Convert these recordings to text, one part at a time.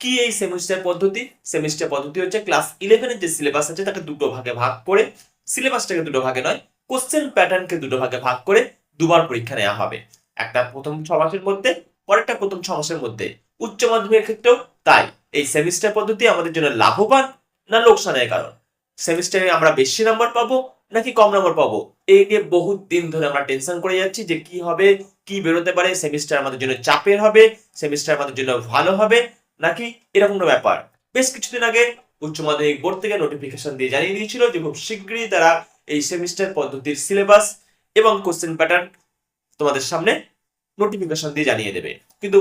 কি এই সেমিস্টার পদ্ধতি? সেমিস্টার পদ্ধতি হচ্ছে ক্লাস ইলেভেনের যে সিলেবাস আছে, তাকে দুটো ভাগে ভাগ করে সিলেবাসটাকে দুটো ভাগে নয় কোশ্চেন প্যাটার্নকে দুটো ভাগে ভাগ করে দুবার পরীক্ষা নেওয়া হবে। একটা প্রথম ছ মাসের মধ্যে, পরেরটা প্রথম ছ মাসের মধ্যে। উচ্চ মাধ্যমিকের ক্ষেত্রেও তাই। এই সেমিস্টার পদ্ধতি আমাদের জন্য লাভবান না লোকসানের কারণ? সেমিস্টারে আমরা বেশি নাম্বার পাবো নাকি কম নাম্বার পাবো? এই নিয়ে বহুত দিন ধরে আমরা টেনশন করে যাচ্ছি যে কি হবে, কি বেরোতে পারে। সেমিস্টার আমাদের জন্য চাপের হবে সেমিস্টার আমাদের জন্য ভালো হবে। নাকি এরকম কোনো ব্যাপার? বেশ কিছুদিন আগে উচ্চ মাধ্যমিক বোর্ড থেকে নোটিফিকেশন দিয়ে জানিয়ে দিয়েছিল যে খুব শীঘ্রই তারা এই সেমিস্টার পদ্ধতির সিলেবাস এবং কোশ্চেন প্যাটার্ন তোমাদের সামনে নোটিফিকেশন দিয়ে জানিয়ে দেবে। কিন্তু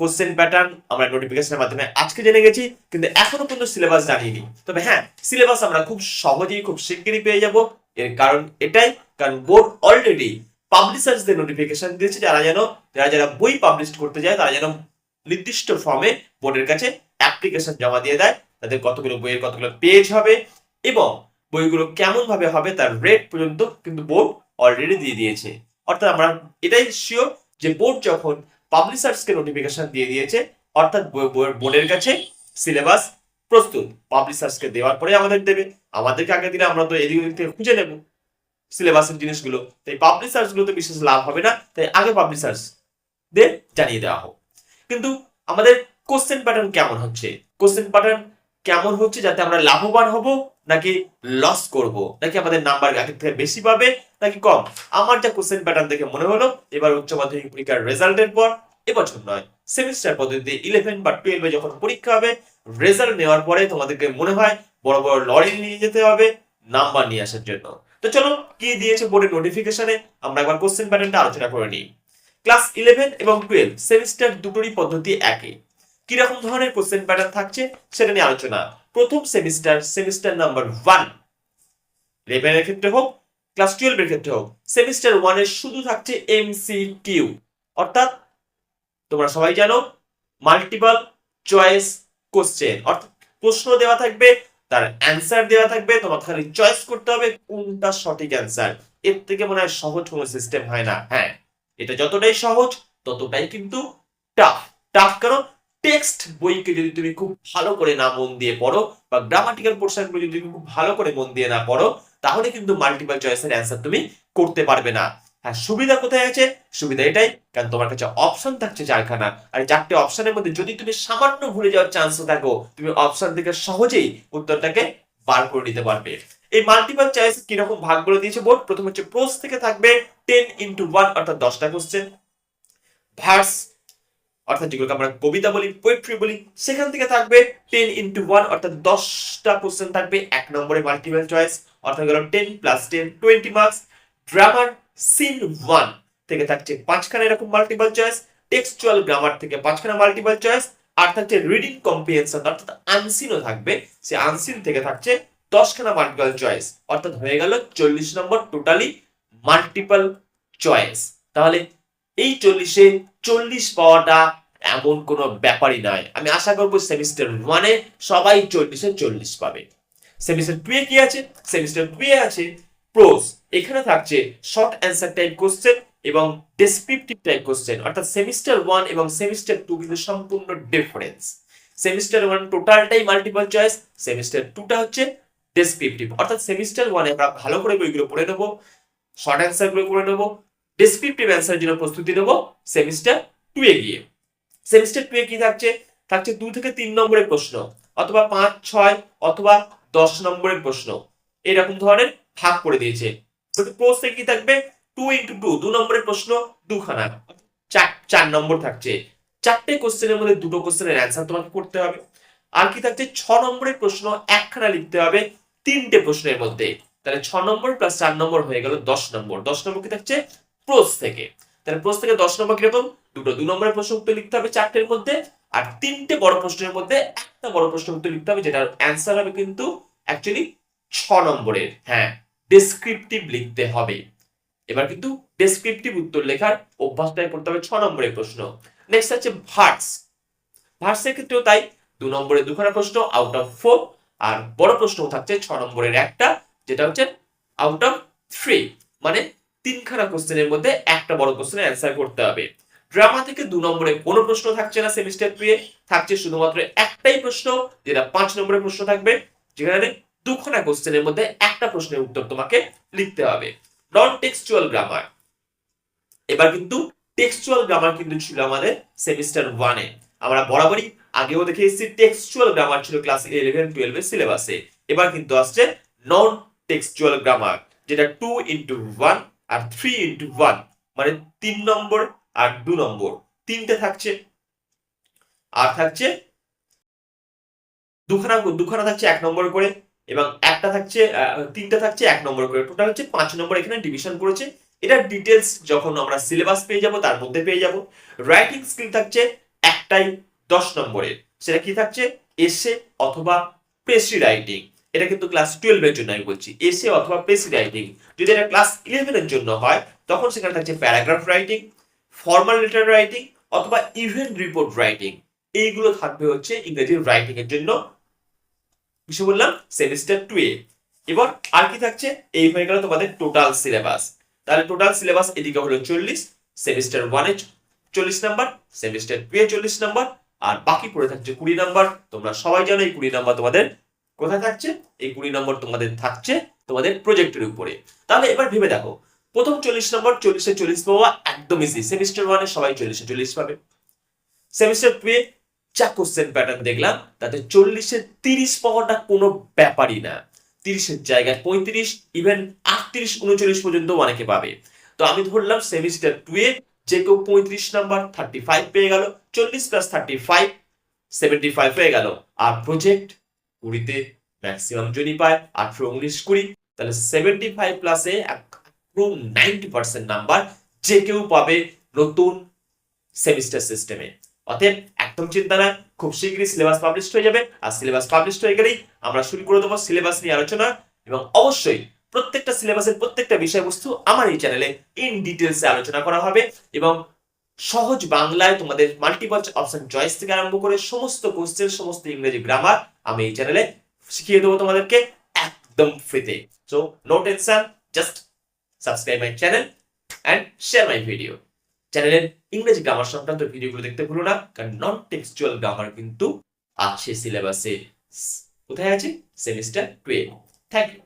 কোশ্চেন প্যাটার্ন আমরা নোটিফিকেশনের মাধ্যমে আজকে জেনে গেছি, কিন্তু এখনও পর্যন্ত সিলেবাস জানিয়ে তবে হ্যাঁ সিলেবাস আমরা খুব সহজেই, খুব শিগগিরই পেয়ে যাব। এর কারণ এটাই, কারণ বোর্ড অলরেডি পাবলিশার্সদের নোটিফিকেশন দিয়েছে, যারা যেন, যারা যারা বই পাবলিশ করতে যায়, তারা যেন নির্দিষ্ট ফর্মে বোর্ডের কাছে অ্যাপ্লিকেশন জমা দিয়ে দেয়, তাদের কতগুলো বইয়ের কতগুলো পেজ হবে এবং বইগুলো কেমন ভাবে হবে তার রেট পর্যন্ত কিন্তু বোর্ড অলরেডি দিয়ে দিয়েছে। অর্থাৎ আমরা এটাই শিওর যে বোর্ড যখন পাবলিশার্সকে নোটিফিকেশন দিয়ে দিয়েছে, অর্থাৎ বোর্ডের কাছে সিলেবাস প্রস্তুত। পাবলিশার্সকে দেওয়ার পরে আমাদের দেবে। আমাদেরকে আগে দিলে আমরা তো এদিক ওদিক থেকে খুঁজে নেব সিলেবাসের জিনিসগুলো। তাই পাবলিশার্সগুলো তো বিশেষ লাভ হবে না। তাই আগে পাবলিশার্স দের জানিয়ে দেওয়া হোক। কিন্তু আমাদের কোশ্চেন প্যাটার্ন কেমন হচ্ছে? কোশ্চেন প্যাটার্ন কেমন হচ্ছে যাতে আমরা লাভবান হব নাকি লস করব? নাকি আমাদের নাম্বার আগের থেকে বেশি পাবে নাকি কম? আমার যা কোশ্চেন প্যাটার্ন দেখে মনে হলো, এবার উচ্চ মাধ্যমিক পরীক্ষার রেজাল্টের পর এবছর নয় সেমিস্টার পদ্ধতিতে ইলেভেন বা টুয়েলভে যখন পরীক্ষা হবে রেজাল্ট নেওয়ার পরে তোমাদেরকে মনে হয় বড় বড় লরি নিয়ে যেতে হবে নাম্বার নিয়ে আসার জন্য। তো চলো, কি দিয়েছে বোর্ডের নোটিফিকেশনে আমরা একবার কোশ্চেন প্যাটার্নটা আলোচনা করে নিই। ক্লাস ইলেভেন এবং টুয়েলভ সেমিস্টার দুটোরই পদ্ধতি একই। কীরকম ধরনের কোশ্চেন প্যাটার্ন থাকছে সেটা নিয়ে আলোচনা। প্রথম সেমিস্টার সেমিস্টার নাম্বার ওয়ান ইলেভেনের ক্ষেত্রে হোক ক্লাস টুয়েলভের ক্ষেত্রে হোক সেমিস্টার ওয়ানে শুধু থাকছে এমসি কিউ অর্থাৎ তোমরা সবাই জানো মাল্টিপল চয়েস কোশ্চেন অর্থাৎ প্রশ্ন দেওয়া থাকবে, তার অ্যান্সার দেওয়া থাকবে, তোমাকে খালি চয়েস করতে হবে কোনটা সঠিক অ্যান্সার এর থেকে মনে হয় সহজ কোনো সিস্টেম হয় না। হ্যাঁ। এটা যতটাই সহজ, ততটাই কিন্তু টাফ টাফ কারণ টেক্সট বইকে যদি তুমি খুব ভালো করে না মন দিয়ে পড়ো বা গ্রামাটিক্যাল পোর্শনগুলো যদি তুমি খুব ভালো করে মন দিয়ে না পড়ো, তাহলে কিন্তু মাল্টিপল চয়েসের অ্যান্সার তুমি করতে পারবে না। হ্যাঁ সুবিধা কোথায় আছে? সুবিধা এটাই, কারণ তোমার কাছে অপশন থাকছে চারখানা। আর চারটে অপশনের মধ্যে যদি তুমি সামান্য ভুলে যাওয়ার চান্স থাকো, তুমি অপশন থেকে সহজেই উত্তরটাকে বার করে নিতে পারবে। এই মাল্টিপল চয়েস কীরকম ভাগ করে দিয়েছে বোর্ড প্রথম হচ্ছে প্রোস থেকে থাকবে টেন ইন্টু ওয়ান অর্থাৎ দশটা কোশ্চেন ভার্স অর্থাৎ যেগুলোকে আমরা কবিতা বলি পোয়েট্রি বলি, সেখান থেকে থাকবে টেন ইন্টু ওয়ান অর্থাৎ দশটা কোশ্চেন থাকবে এক নম্বরে মাল্টিপল চয়েস অর্থাৎ গেল ten plus ten twenty marks ড্রামার সিন ওয়ান থেকে থাকছে পাঁচখানা এরকম মাল্টিপল চয়েস টেক্সচুয়াল গ্রামার থেকে পাঁচখানা মাল্টিপল চয়েস আর থাকছে রিডিং কম্প্রিহেনশন অর্থাৎ আনসিনও থাকবে। সে আনসিন থেকে থাকছে দশখানা মাল্টিপাল চয়েস অর্থাৎ হয়ে গেল চল্লিশ নম্বর টোটালি মাল্টিপল চয়েস তাহলে এই চল্লিশে চল্লিশ পাওয়াটা এমন কোনো ব্যাপারই নয়। আমি আশা করব সেমিস্টার ওয়ানে সবাই চল্লিশে চল্লিশ পাবে। সেমিস্টার টু এ কি আছে? সেমিস্টার টু এ আছে প্রোজ এখানে থাকছে শর্ট অ্যান্সার টাইপ কোশ্চেন এবং ডেসক্রিপটিভ টাইপ কোশ্চেন অর্থাৎ সেমিস্টার ওয়ান এবং সেমিস্টার টু কিন্তু সম্পূর্ণ ডিফারেন্স সেমিস্টার ওয়ান টোটালটাই মাল্টিপল চয়েস সেমিস্টার টুটা হচ্ছে ডেসক্রিপটিভ অর্থাৎ সেমিস্টার ওয়ানে আমরা ভালো করে বইগুলো পড়ে নেব শর্ট অ্যান্সারগুলো করে নেব ডেসক্রিপটিভ অ্যান্সারের জন্য প্রস্তুতি নেব সেমিস্টার টু এ গিয়ে। সেমিস্টার টু এ কি থাকছে? থাকছে দু থেকে তিন নম্বরের প্রশ্ন অথবা পাঁচ, ছয় অথবা দশ নম্বরের প্রশ্ন। এরকম ধরনের ভাগ করে দিয়েছে। প্রশ্নে কি থাকবে? টু ইন্টু টু দু নম্বরের প্রশ্ন দুখানা। চার চার নম্বর থাকছে। চারটে কোশ্চেনের মধ্যে দুটো কোশ্চেনের অ্যান্সার তোমাকে করতে হবে। আর কি থাকছে? ছ নম্বরের প্রশ্ন একখানা লিখতে হবে। তিনটে প্রশ্নের মধ্যে। তাহলে ছ নম্বর প্লাস চার নম্বর হয়ে গেল দশ নম্বর। দশ নম্বর কি থাকছে? প্রোস থেকে। তাহলে প্রোস থেকে দশ নম্বর কীরকম? দুটো দু নম্বরের প্রশ্ন উত্তর লিখতে হবে চারটের মধ্যে। আর তিনটে বড় প্রশ্নের মধ্যে একটা বড় প্রশ্ন উত্তর লিখতে হবে, যেটার অ্যান্সার হবে কিন্তু অ্যাকচুয়ালি ছ নম্বরের। হ্যাঁ ডেসক্রিপটিভ লিখতে হবে। এবার কিন্তু ডেসক্রিপটিভ উত্তর লেখার অভ্যাসটাই করতে হবে ছ নম্বরের প্রশ্ন। নেক্সট আছে ভার্স ভার্সের ক্ষেত্রেও তাই। দু নম্বরে দুখানা প্রশ্ন আউট অফ ফোর আর বড় প্রশ্ন থাকছে ছ নম্বরের একটা, যেটা হচ্ছে আউট অফ থ্রি মানে তিনখানা কোশ্চেনের মধ্যে একটা বড় কোশ্চেনের অ্যান্সার করতে হবে। ড্রামা থেকে দু নম্বরে কোনো প্রশ্ন থাকছে না সেমিস্টার টু থাকছে শুধুমাত্র একটাই প্রশ্ন, যেটা পাঁচ নম্বরের প্রশ্ন থাকবে, যেখানে দুখানা কোশ্চেনের মধ্যে একটা প্রশ্নের উত্তর তোমাকে লিখতে হবে। নন টেক্সচুয়াল গ্রামার এবার কিন্তু টেক্সচুয়াল গ্রামার কিন্তু ছিল আমাদের সেমিস্টার ওয়ানে আমরা বরাবরই আগেও দেখে এসেছি টেক্সচুয়াল গ্রামার ছিল ক্লাস ইলেভেন টুয়েলভের সিলেবাসে এবার কিন্তু আসছে নন টেক্সচুয়াল গ্রামার যেটা টু ইন্টু ওয়ান আর থ্রি ইন্টু ওয়ান মানে তিন নম্বর আর দু নম্বর। তিনটে থাকছে। আর থাকছে দুখানা দুখানা থাকছে এক নম্বর করে, এবং একটা থাকছে তিনটা থাকছে এক নম্বর করে। টোটাল হচ্ছে পাঁচ নম্বর এখানে ডিভিশন করেছে। এটা ডিটেলস যখন আমরা সিলেবাস পেয়ে যাব, তার মধ্যে পেয়ে যাব। রাইটিং স্কিল থাকছে একটাই দশ নম্বরের সেটা কি থাকছে? এসে অথবা পেস্ট্রি রাইটিং এটা কিন্তু ক্লাস টুয়েলভের জন্য আমি বলছি এসে অথবা পেস্ট্রি রাইটিং যদি এটা ক্লাস ইলেভেনের জন্য হয়, তখন সেখানে থাকছে paragraph writing formal letter writing অথবা ইভেন্ট রিপোর্ট রাইটিং এইগুলো থাকবে হচ্ছে ইংরেজি রাইটিং এর জন্য। কিছু বললাম? সেমিস্টার টু এ। এবার আর কি থাকছে? এই হয়ে গেল তোমাদের টোটাল সিলেবাস তাহলে টোটাল সিলেবাস এদিকে হলো চল্লিশ সেমিস্টার ওয়ানে চল্লিশ নাম্বার সেমিস্টার টু এ চল্লিশ নাম্বার, আর বাকি পড়ে থাকছে কুড়ি নাম্বার। তোমরা সবাই জানো এই কুড়ি নাম্বার তোমাদের কোথায় থাকছে? এই কুড়ি নম্বর তোমাদের থাকছে তোমাদের প্রজেক্টের উপরে। তাহলে এবার ভেবে দেখো, প্রথম চল্লিশ নম্বর চল্লিশে চল্লিশ পাওয়া একদম ইজি সেমিস্টার ওয়ানে সবাই চল্লিশে চল্লিশ পাবে। সেমিস্টার টু এ যা কোশ্চেন প্যাটার্ন দেখলাম, তাতে চল্লিশে তিরিশ পাওয়াটা কোনো ব্যাপারই না। তিরিশের জায়গায় পঁয়ত্রিশ ইভেন আটত্রিশ, উনচল্লিশ পর্যন্ত অনেকে পাবে। তো আমি ধরলাম সেমিস্টার টু এ যে কেউ পঁয়ত্রিশ নাম্বার থার্টি ফাইভ পেয়ে গেল, চল্লিশ plus thirty five seventy five হয়ে গেল। আর প্রজেক্ট কুড়িতে ম্যাক্সিমাম যদি পায় আঠেরো উনিশ কুড়ি, তাহলে সেভেন্টি ফাইভ প্লাসে নাইনটি পার্সেন্ট নাম্বার যে কেউ পাবে নতুন সেমিস্টার সিস্টেমে অতএব একদম চিন্তা না খুব শীঘ্রই সিলেবাস পাবলিশ হয়ে যাবে। আর সিলেবাস পাবলিশ হয়ে গেলেই আমরা শুরু করে দেবো সিলেবাস নিয়ে আলোচনা। এবং অবশ্যই প্রত্যেকটা সিলেবাসের প্রত্যেকটা বিষয়বস্তু আমার এই চ্যানেলে ইন ডিটেলসে আলোচনা করা হবে এবং সহজ বাংলায় তোমাদের মাল্টিপল অপশন চয়েস থেকে আরম্ভ করে সমস্ত কোশ্চেন সমস্ত ইংরেজি গ্রামার আমি এই চ্যানেলে শিখিয়ে দেবো তোমাদেরকে একদম ফ্রিতে so no tension just subscribe my channel and share my video চ্যানেলের ইংরেজি গ্রামার সংক্রান্ত ভিডিওগুলো দেখতে ভুলো না, কারণ নন টেক্সচুয়াল গ্রামার কিন্তু আছে সিলেবাসে কোথায় আছে? Semester twelve thank you